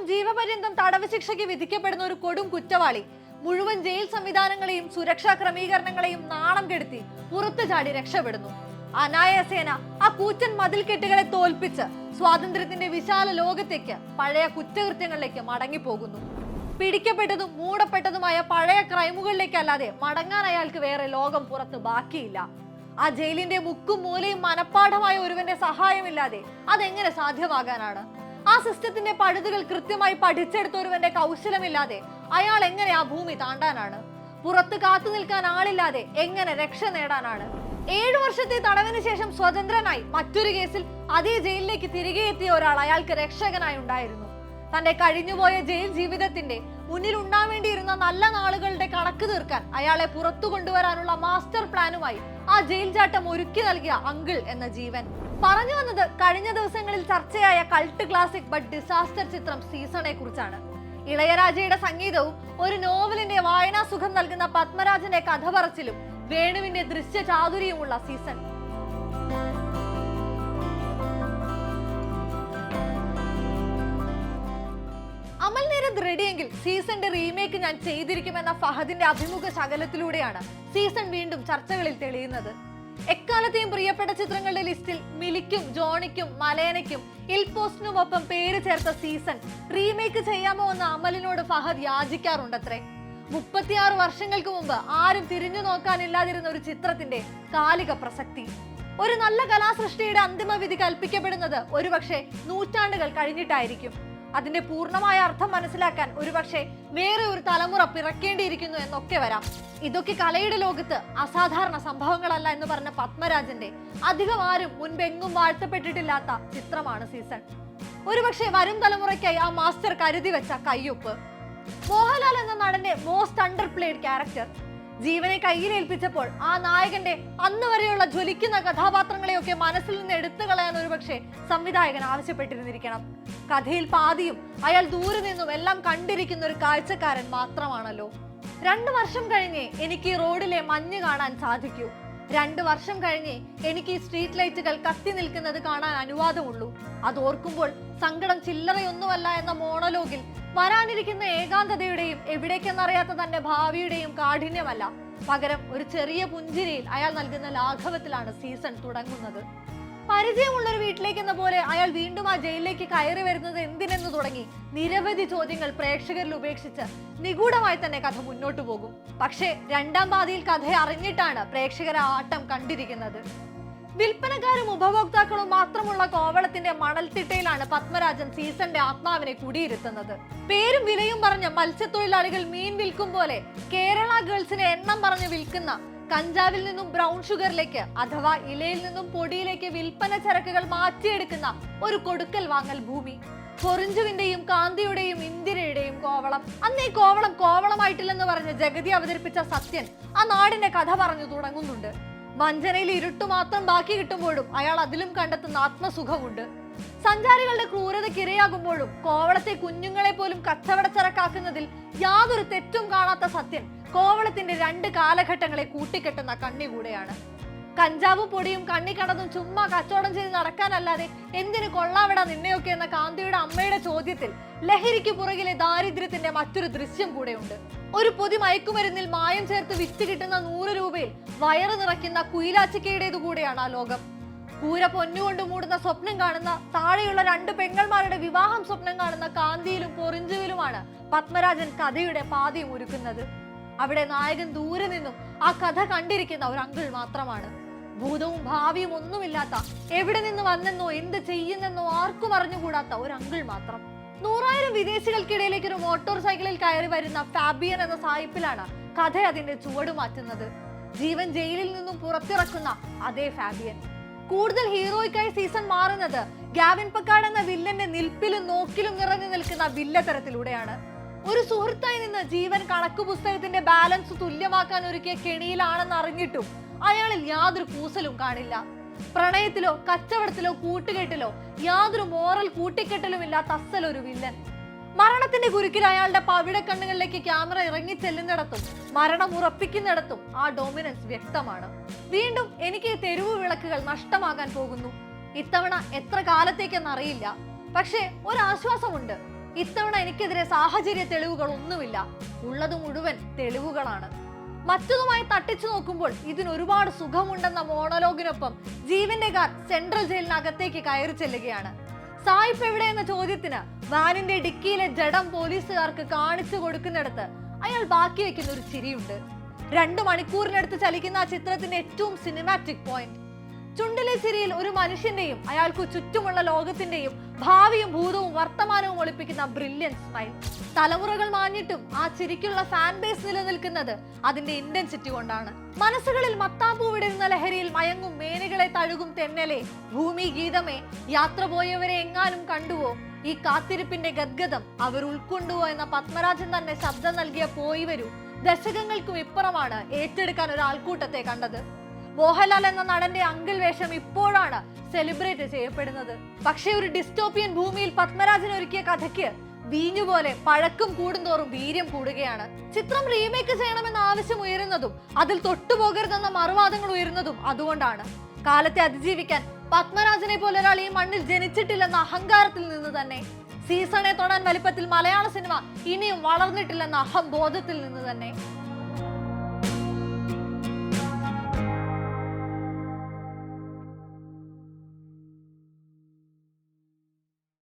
ശേഷം ജീവപര്യന്തം തടവ് ശിക്ഷയ്ക്ക് വിധിക്കപ്പെടുന്ന ഒരു കൊടും കുറ്റവാളി മുഴുവൻ ജയിൽ സംവിധാനങ്ങളെയും സുരക്ഷാ ക്രമീകരണങ്ങളെയും നാണം കെടുത്തി പുറത്തു ചാടി രക്ഷപ്പെടുന്നു. അനായാസേന ആ കൂറ്റൻ മതിൽക്കെട്ടുകളെ തോൽപ്പിച്ച് സ്വാതന്ത്ര്യത്തിന്റെ വിശാല ലോകത്തേക്ക് പഴയ കുറ്റകൃത്യങ്ങളിലേക്ക് മടങ്ങിപ്പോകുന്നു. പിടിക്കപ്പെട്ടതും മൂടപ്പെട്ടതുമായ പഴയ ക്രൈമുകളിലേക്കല്ലാതെ മടങ്ങാൻ അയാൾക്ക് വേറെ ലോകം പുറത്ത് ബാക്കിയില്ല. ആ ജയിലിന്റെ മുക്കും മൂലയും മനപ്പാഠമായ ഒരുവന്റെ സഹായമില്ലാതെ അതെങ്ങനെ സാധ്യമാകാനാണ്? ആ സിസ്റ്റത്തിന്റെ പഴുതുകൾ കൃത്യമായി പഠിച്ചെടുത്ത ഒരുവന്റെ കൗശലമില്ലാതെ അയാൾ എങ്ങനെ ആ ഭൂമി താണ്ടാനാണ്? പുറത്ത് കാത്തു നിൽക്കാൻ ആളില്ലാതെ എങ്ങനെ രക്ഷ നേടാനാണ്? ഏഴു വർഷത്തെ തടവിന് ശേഷം സ്വതന്ത്രനായി മറ്റൊരു കേസിൽ അതേ ജയിലിലേക്ക് തിരികെ എത്തിയ ഒരാൾ അയാൾക്ക് രക്ഷകനായി ഉണ്ടായിരുന്നു. തന്റെ കഴിഞ്ഞുപോയ ജയിൽ ജീവിതത്തിന്റെ മുന്നിൽ ഉണ്ടാവേണ്ടിയിരുന്ന നല്ല നാളുകളുടെ കണക്ക് തീർക്കാൻ അയാളെ പുറത്തു കൊണ്ടുവരാനുള്ള മാസ്റ്റർ പ്ലാനുമായി ആ ജയിൽ ചാട്ടം ഒരുക്കി നൽകിയ അങ്കിൾ എന്ന ജീവൻ. പറഞ്ഞു വന്നത് കഴിഞ്ഞ ദിവസങ്ങളിൽ ചർച്ചയായ കൾട്ട് ക്ലാസിക് ബട്ട് ഡിസാസ്റ്റർ ചിത്രം സീസണെ കുറിച്ചാണ്. ഇളയരാജയുടെ സംഗീതവും ഒരു നോവലിന്റെ വായനാ സുഖം നൽകുന്ന പത്മരാജന്റെ കഥ പറച്ചിലും വേണുവിന്റെ ദൃശ്യ ചാതുര്യമുള്ള സീസൺ അമൽ നേരത് റെഡിയെങ്കിൽ സീസണിന്റെ റീമേക്ക് ഞാൻ ചെയ്തിരിക്കുമെന്ന ഫഹദിന്റെ അഭിമുഖ ശകലത്തിലൂടെയാണ് സീസൺ വീണ്ടും ചർച്ചകളിൽ തെളിയുന്നത്. എക്കാലത്തെയും പ്രിയപ്പെട്ട ചിത്രങ്ങളുടെ ലിസ്റ്റിൽ മിലിക്കും ജോണിക്കും മലയനയ്ക്കും ഇൽപോസ്റ്റിനുമൊപ്പം പേര് ചേർത്ത സീസൺ റീമേക്ക് ചെയ്യാമോ എന്ന് അമലിനോട് ഫഹദ് യാചിക്കാറുണ്ടത്രേ. മുപ്പത്തിയാറ് വർഷങ്ങൾക്ക് മുമ്പ് ആരും തിരിഞ്ഞു നോക്കാനില്ലാതിരുന്ന ഒരു ചിത്രത്തിന്റെ കാലിക പ്രസക്തി. ഒരു നല്ല കലാസൃഷ്ടിയുടെ അന്തിമ വിധി കൽപ്പിക്കപ്പെടുന്നത് ഒരുപക്ഷെ നൂറ്റാണ്ടുകൾ കഴിഞ്ഞിട്ടായിരിക്കും. അതിന്റെ പൂർണമായ അർത്ഥം മനസ്സിലാക്കാൻ ഒരുപക്ഷെ വേറെ ഒരു തലമുറ പിറക്കേണ്ടിയിരിക്കുന്നു എന്നൊക്കെ വരാം. ഇതൊക്കെ കലയുടെ ലോകത്ത് അസാധാരണ സംഭവങ്ങളല്ല എന്ന് പറഞ്ഞ പത്മരാജന്റെ അധികം ആരും മുൻപെങ്ങും വാഴ്ത്തപ്പെട്ടിട്ടില്ലാത്ത ചിത്രമാണ് സീസൺ. ഒരുപക്ഷെ വരും തലമുറയ്ക്കായി ആ മാസ്റ്റർ കരുതി വെച്ച കയ്യൊപ്പ്. മോഹൻലാൽ എന്ന നടന്റെ മോസ്റ്റ് അണ്ടർ പ്ലേഡ് ക്യാരക്ടർ ജീവനെ കയ്യിലേൽപ്പിച്ചപ്പോൾ ആ നായകന്റെ അന്ന് വരെയുള്ള ജ്വലിക്കുന്ന കഥാപാത്രങ്ങളെയൊക്കെ മനസ്സിൽ നിന്ന് എടുത്തു കളയാൻ ഒരുപക്ഷെ സംവിധായകൻ ആവശ്യപ്പെട്ടിരുന്നിരിക്കണം. കഥയിൽ പാതിയും അയാൾ ദൂരെ നിന്നും എല്ലാം കണ്ടിരിക്കുന്ന ഒരു കാഴ്ചക്കാരൻ മാത്രമാണല്ലോ. രണ്ടു വർഷം കഴിഞ്ഞേ എനിക്ക് റോഡിലെ മഞ്ഞ് കാണാൻ സാധിക്കൂ. രണ്ട് വർഷം കഴിഞ്ഞേ എനിക്ക് ഈ സ്ട്രീറ്റ് ലൈറ്റുകൾ കത്തി നിൽക്കുന്നത് കാണാൻ അനുവാദമുള്ളൂ. അത് ഓർക്കുമ്പോൾ സങ്കടം ചില്ലറയൊന്നുമല്ല എന്ന മോണലോഗിൽ വരാനിരിക്കുന്ന ഏകാന്തതയുടെയും എവിടേക്കെന്നറിയാത്ത തന്റെ ഭാവിയുടെയും കാഠിന്യമല്ല. പകരം ഒരു ചെറിയ പുഞ്ചിരിയിൽ അയാൾ നൽകുന്ന ലാഘവത്തിലാണ് സീസൺ തുടങ്ങുന്നത്. പരിചയമുള്ള ഒരു വീട്ടിലേക്ക് എന്ന പോലെ അയാൾ വീണ്ടും ആ ജയിലിലേക്ക് കയറി വരുന്നത് എന്തിനെന്ന് തുടങ്ങി നിരവധി ചോദ്യങ്ങൾ പ്രേക്ഷകരിൽ ഉപേക്ഷിച്ച് നിഗൂഢമായി തന്നെ കഥ മുന്നോട്ടു പോകും. പക്ഷേ രണ്ടാം പാതിയിൽ കഥ അറിഞ്ഞിട്ടാണ് പ്രേക്ഷകർ ആട്ടം കണ്ടിരിക്കുന്നത്. വിൽപ്പനക്കാരും ഉപഭോക്താക്കളും മാത്രമുള്ള കോവളത്തിന്റെ മണൽത്തിട്ടയിലാണ് പത്മരാജൻ സീസന്റെ ആത്മാവിനെ കുടിയിരുത്തുന്നത്. പേരും വിലയും പറഞ്ഞ മത്സ്യത്തൊഴിലാളികൾ മീൻ വിൽക്കും പോലെ കേരള ഗേൾസിനെ എണ്ണം പറഞ്ഞ് വിൽക്കുന്ന കഞ്ചാവിൽ നിന്നും ബ്രൗൺ ഷുഗറിലേക്ക് അഥവാ ഇലയിൽ നിന്നും പൊടിയിലേക്ക് വിൽപ്പന ചരക്കുകൾ മാറ്റിയെടുക്കുന്ന ഒരു കൊടുക്കൽ വാങ്ങൽ ഭൂമി. പൊറിഞ്ചുവിന്റെയും കാന്തിയുടെയും ഇന്ദിരയുടെയും കോവളം. അന്ന് കോവളം കോവളമായിട്ടില്ലെന്ന് പറഞ്ഞ് ജഗതി അവതരിപ്പിച്ച സത്യൻ ആ നാടിന്റെ കഥ പറഞ്ഞു തുടങ്ങുന്നുണ്ട്. വഞ്ചനയിൽ ഇരുട്ട് മാത്രം ബാക്കി കിട്ടുമ്പോഴും അയാൾ അതിലും കണ്ടെത്തുന്ന ആത്മസുഖമുണ്ട്. സഞ്ചാരികളുടെ ക്രൂരതയ്ക്ക് ഇരയാകുമ്പോഴും കോവളത്തെ കുഞ്ഞുങ്ങളെ പോലും കച്ചവടച്ചരക്കാക്കുന്നതിൽ യാതൊരു തെറ്റും കാണാത്ത സത്യൻ കോവളത്തിന്റെ രണ്ട് കാലഘട്ടങ്ങളെ കൂട്ടിക്കെട്ടുന്ന കണ്ണി കൂടെയാണ്. കഞ്ചാവ് പൊടിയും കണ്ണി കടന്നും ചുമ്മാ കച്ചവടം ചെയ്ത് നടക്കാനല്ലാതെ എന്തിനു കൊള്ളാവിട നിന്നെയൊക്കെ എന്ന കാന്തിയുടെ അമ്മയുടെ ചോദ്യത്തിൽ ലഹരിക്ക് പുറകിലെ ദാരിദ്ര്യത്തിന്റെ മറ്റൊരു ദൃശ്യം കൂടെയുണ്ട്. ഒരു പൊതി മയക്കുമരുന്നിൽ മായം ചേർത്ത് വിറ്റ് കിട്ടുന്ന നൂറ് രൂപയിൽ വയറ് നിറയ്ക്കുന്ന കുയിലാച്ചിക്കയുടേതു കൂടെയാണ് ആ ലോകം. കൂര പൊന്നുകൊണ്ട് മൂടുന്ന സ്വപ്നം കാണുന്ന താഴെയുള്ള രണ്ട് പെങ്ങൾമാരുടെ വിവാഹം സ്വപ്നം കാണുന്ന കാന്തിയിലും പൊറിഞ്ചുവിലുമാണ് പത്മരാജൻ കഥയുടെ പാതയും ഒരുക്കുന്നത്. അവിടെ നായകൻ ദൂരെ നിന്നും ആ കഥ കണ്ടിരിക്കുന്ന ഒരു അങ്കിൾ മാത്രമാണ്. ഭൂതവും ഭാവിയും ഒന്നുമില്ലാത്ത എവിടെ നിന്ന് വന്നെന്നോ എന്ത് ചെയ്യുന്നെന്നോ ആർക്കും അറിഞ്ഞുകൂടാത്ത ഒരു അങ്കിൾ മാത്രം. നൂറായിരം വിദേശികൾക്കിടയിലേക്ക് ഒരു മോട്ടോർ സൈക്കിളിൽ കയറി വരുന്ന ഫാബിയൻ എന്ന സായിപ്പിലാണ് കഥ അതിന്റെ ചുവട് മാറ്റുന്നത്. ജീവൻ ജയിലിൽ നിന്നും പുറത്തിറക്കുന്ന അതേ ഫാബിയൻ. കൂടുതൽ ഹീറോയ്ക്കായി സീസൺ മാറുന്നത് ഗാവിൻ പക്കാട് എന്ന വില്ലന്റെ നിൽപ്പിലും നോക്കിലും നിറഞ്ഞു നിൽക്കുന്ന വില്ല തരത്തിലൂടെയാണ്. ഒരു സുഹൃത്തായി നിന്ന് ജീവൻ കണക്കു പുസ്തകത്തിന്റെ ബാലൻസ് തുല്യമാക്കാൻ ഒരുക്കിയ കെണിയിലാണെന്ന് അറിഞ്ഞിട്ടും അയാളിൽ യാതൊരു കൂസലും കാണില്ല. പ്രണയത്തിലോ കച്ചവടത്തിലോ കൂട്ടുകെട്ടിലോ യാതൊരു മോറൽ കൂട്ടിക്കെട്ടലും ഇല്ലാത്ത അസലൊരു വില്ലൻ. മരണത്തിന്റെ കുരുക്കിൽ അയാളുടെ പവിഴക്കണ്ണുകളിലേക്ക് ക്യാമറ ഇറങ്ങി ചെല്ലുന്നിടത്തും മരണം ഉറപ്പിക്കുന്നിടത്തും ആ ഡോമിനൻസ് വ്യക്തമാണ്. വീണ്ടും എനിക്ക് തെരുവ് വിളക്കുകൾ നഷ്ടമാകാൻ പോകുന്നു. ഇത്തവണ എത്ര കാലത്തേക്കെന്ന് അറിയില്ല. പക്ഷേ ഒരാശ്വാസമുണ്ട്. ഇത്തവണ എനിക്കെതിരെ സാഹചര്യ തെളിവുകൾ ഒന്നുമില്ല. ഉള്ളത് മുഴുവൻ തെളിവുകളാണ്. മറ്റതുമായി തട്ടിച്ചു നോക്കുമ്പോൾ ഇതിന് ഒരുപാട് സുഖമുണ്ടെന്ന മോണലോഗിനൊപ്പം ജീവന്റെ കാർ സെൻട്രൽ ജയിലിനകത്തേക്ക് കയറി ചെല്ലുകയാണ്. സായിപ്പ് എവിടെ എന്ന ചോദ്യത്തിന് വാനിന്റെ ഡിക്കിയിലെ ജഡം പോലീസുകാർക്ക് കാണിച്ചു കൊടുക്കുന്നിടത്ത് അയാൾ ബാക്കി വെക്കുന്ന ഒരു ചിരിയുണ്ട്. രണ്ടു മണിക്കൂറിനടുത്ത് ചലിക്കുന്ന ആ ചിത്രത്തിന്റെ ഏറ്റവും സിനിമാറ്റിക് പോയിന്റ് ചുണ്ടിലെ ചിരിയിൽ ഒരു മനുഷ്യന്റെയും അയാൾക്ക് ചുറ്റുമുള്ള ലോകത്തിന്റെയും ഭാവിയും ഭൂതവും വർത്തമാനവും ഒളിപ്പിക്കുന്ന ബ്രില്യൻ സ്മൈൽ തലമുറകൾ മാഞ്ഞിട്ടും ആ ചിരിക്കുള്ള ഫാൻ ബേസ് നിലനിൽക്കുന്നത് അതിന്റെ ഇന്റൻസിറ്റി കൊണ്ടാണ്. മനസ്സുകളിൽ മത്താപ്പൂ വിടരുന്ന ലഹരിയിൽ മയങ്ങും മേനകളെ തഴുകും തെന്നലെ ഭൂമി ഗീതമേ യാത്ര പോയവരെ എങ്ങാനും കണ്ടുവോ? ഈ കാത്തിരിപ്പിന്റെ ഗദ്ഗതം അവർ ഉൾക്കൊണ്ടുവോ എന്ന പത്മരാജൻ തന്നെ ശബ്ദം നൽകിയ പോയി വരൂ. ദശകങ്ങൾക്കും ഇപ്പുറമാണ് ഏറ്റെടുക്കാൻ ഒരു ആൾക്കൂട്ടത്തെ കണ്ടത്. മോഹൻലാൽ എന്ന നടന്റെ അങ്കിൾ വേഷം ഇപ്പോഴാണ് സെലിബ്രേറ്റ് ചെയ്യപ്പെടുന്നത്. പക്ഷേ ഒരു ഡിസ്റ്റോപ്പിയൻ ഭൂമിയിൽ പത്മരാജൻ ഒരുക്കിയ കഥയ്ക്ക് വീഞ്ഞുപോലെ പഴക്കും കൂടുന്തോറും വീര്യം കൂടുകയാണ്. ചിത്രം റീമേക്ക് ചെയ്യണമെന്ന ആവശ്യം ഉയരുന്നതും അതിൽ തൊട്ടുപോകരുതെന്ന മറുവാദങ്ങൾ ഉയരുന്നതും അതുകൊണ്ടാണ്. കാലത്തെ അതിജീവിക്കാൻ പത്മരാജനെ പോലെ ഒരാൾ ഈ മണ്ണിൽ ജനിച്ചിട്ടില്ലെന്ന അഹങ്കാരത്തിൽ നിന്ന് തന്നെ സീസണെ തൊടാൻ വലിപ്പത്തിൽ മലയാള സിനിമ ഇനിയും വളർന്നിട്ടില്ലെന്ന അഹംബോധത്തിൽ നിന്ന് തന്നെ.